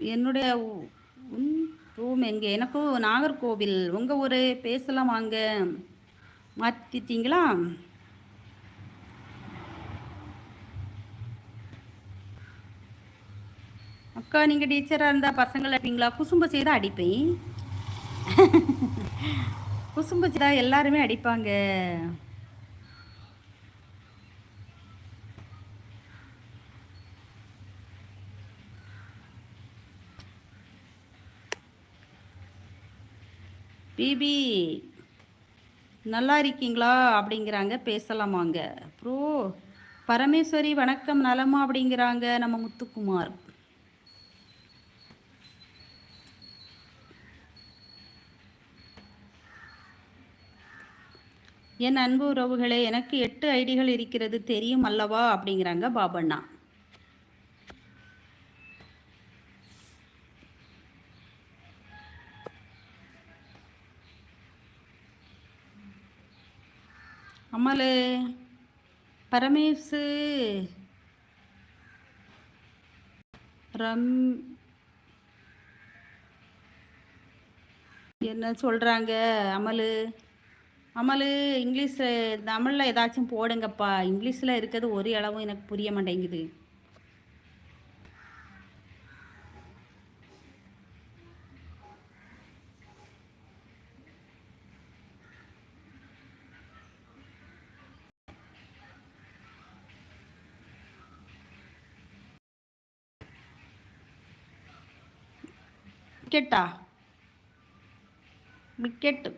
என்னுடைய ரூம் எங்கே? எனக்கும் நாகர்கோவில். உங்கள் ஊர்? பேசலாம் வாங்க. மாற்றிட்டீங்களா அக்கா நீங்கள் டீச்சராக இருந்தால் பசங்களை அடிப்பீங்களா? குசும்ப செய்தால் அடிப்பேன். குசும்ப செய்தால் எல்லாருமே அடிப்பாங்க. பிபி நல்லா இருக்கீங்களா? அப்படிங்கிறாங்க. பேசலாமாங்க. ப்ரோ பரமேஸ்வரி வணக்கம். நலமா அப்படிங்கிறாங்க நம்ம முத்துக்குமார். என் அன்பு உறவுகளே எனக்கு எட்டு ஐடிகள் இருக்கிறது தெரியும் அல்லவா? அப்படிங்கிறாங்க பாபண்ணா. அமலு பரமேசு. ரம் என்ன சொல்கிறாங்க அமலு அமலு இங்கிலீஷில் தமிழில் ஏதாச்சும் போடுங்கப்பா. இங்கிலீஷில் இருக்கிறது ஒரு அளவும் எனக்கு புரிய மாட்டேங்குது. விக்கெட்டா விக்கெட்டு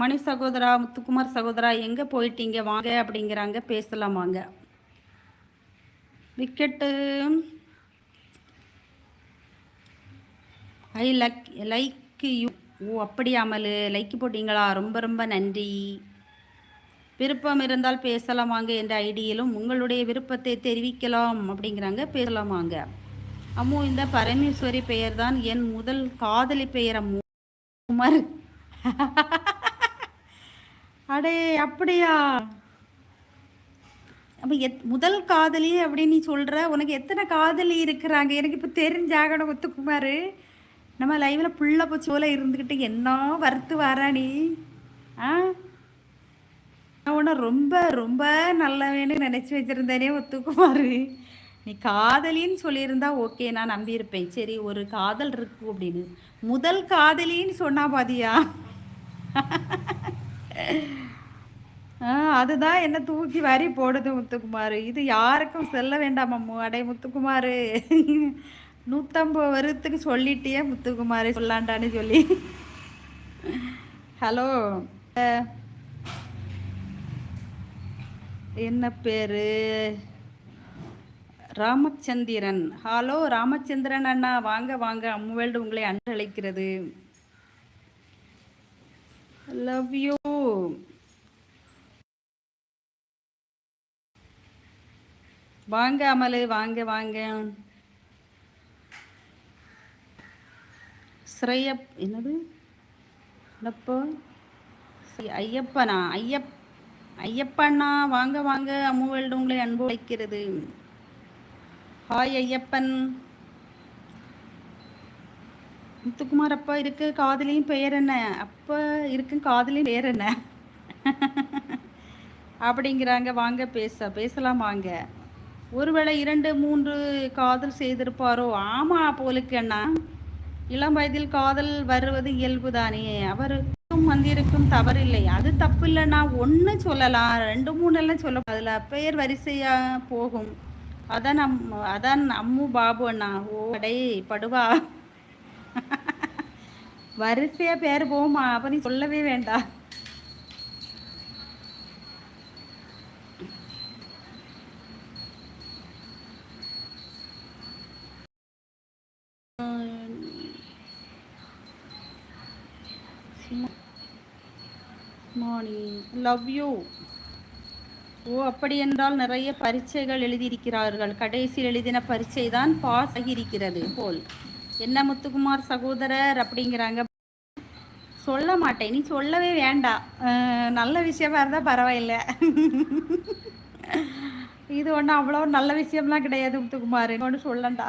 மணி சகோதரா முத்துக்குமார் சகோதரா எங்கே போயிட்டீங்க? வாங்க அப்படிங்கிறாங்க. பேசலாம் வாங்க. Wicket I luck like you oh அப்படி அமல். லைக் போட்டிங்களா? ரொம்ப ரொம்ப நன்றி. விருப்பம் இருந்தால் பேசலாம் வாங்க என்ற ஐடியிலும் உங்களுடைய விருப்பத்தை தெரிவிக்கலாம் அப்படிங்கிறாங்க. பேசலாம் வாங்க. அம்மு இந்த பரமேஸ்வரி பெயர் தான் என் முதல் காதலி பெயர் அம்மு. குமார். அடே அப்படியா? அப்போ எத் முதல் காதலி அப்படின்னு நீ சொல்கிற உனக்கு எத்தனை காதலி இருக்கிறாங்க? எனக்கு இப்போ தெரிஞ்சாகணும் ஒத்துக்குமார் நம்ம லைவில் புள்ள போச்சோல இருந்துக்கிட்டு என்ன வறுத்து வரா நீ? ஆ? நான் உன்னை ரொம்ப ரொம்ப நல்லவேன்னு நினச்சி வச்சுருந்தேனே ஒத்துக்குமார் நீ காதலின்னு சொல்லியிருந்தா ஓகே நான் நம்பியிருப்பேன். சரி ஒரு காதல் இருக்கு அப்படின்னு. முதல் காதலின்னு சொன்னா பாதியா? அதுதான் என்ன தூக்கி வாரி போடுது முத்துக்குமார். இது யாருக்கும் செல்ல வேண்டாம் அம்மு. அடே முத்துக்குமார். நூற்றம்பது வருத்துக்கு சொல்லிட்டே முத்துக்குமார். சொல்லாண்டான்னு சொல்லி. ஹலோ. என்ன பேர்? ராமச்சந்திரன். ஹலோ ராமச்சந்திரன் அண்ணா வாங்க வாங்க. அம்முவேல்டு உங்களை அன்றழைக்கிறது. லவ் யூ வாங்க அமலு வாங்க வாங்க. ஸ்ரேயப் என்னது? என்னப்போ? ஐயப்பனா? ஐயப் ஐயப்பண்ணா வாங்க வாங்க. அம்முவேல்டு உங்களை அன்பு வைக்கிறது ஹாய் ஐயப்பன் முத்துக்குமார் அப்பா இருக்கு. காதலியும் பெயர் என்ன? அப்போ இருக்கு. காதலியும் பெயர் என்ன? அப்படிங்கிறாங்க. வாங்க பேச பேசலாம் வாங்க. ஒருவேளை இரண்டு மூன்று காதல் செய்திருப்பாரோ? ஆமாம் போலுக்கு அண்ணா. இளம் வயதில் காதல் வருவது இயல்புதானே. அவருக்கும் வந்திருக்கும் தவறில்லை. அது தப்பு இல்லைன்னா ஒன்று சொல்லலாம். ரெண்டு மூணு எல்லாம் சொல்ல அதில் பெயர் வரிசையாக போகும். அதான் நம் அதான் அம்மு பாபு அண்ணா. ஓ அடை படுவா. வரிசையாக பேர் போமா அப்போ நீ சொல்லவே வேண்டாம் மார்னிங் லவ் யூ ஓ அப்படி என்றால் நிறைய பரீட்சைகள் எழுதியிருக்கிறார்கள். கடைசியில் எழுதின பரீட்சை தான் பாஸ் ஆகியிருக்கிறது போல். என்ன முத்துக்குமார் சகோதரர் அப்படிங்கிறாங்க. சொல்ல மாட்டேன். நீ சொல்லவே வேண்டாம் நல்ல விஷயமா இருந்தால் பரவாயில்ல. இது ஒன்றும் அவ்வளோ நல்ல விஷயம்லாம் கிடையாது முத்துக்குமார். ஒன்று சொல்லண்டா.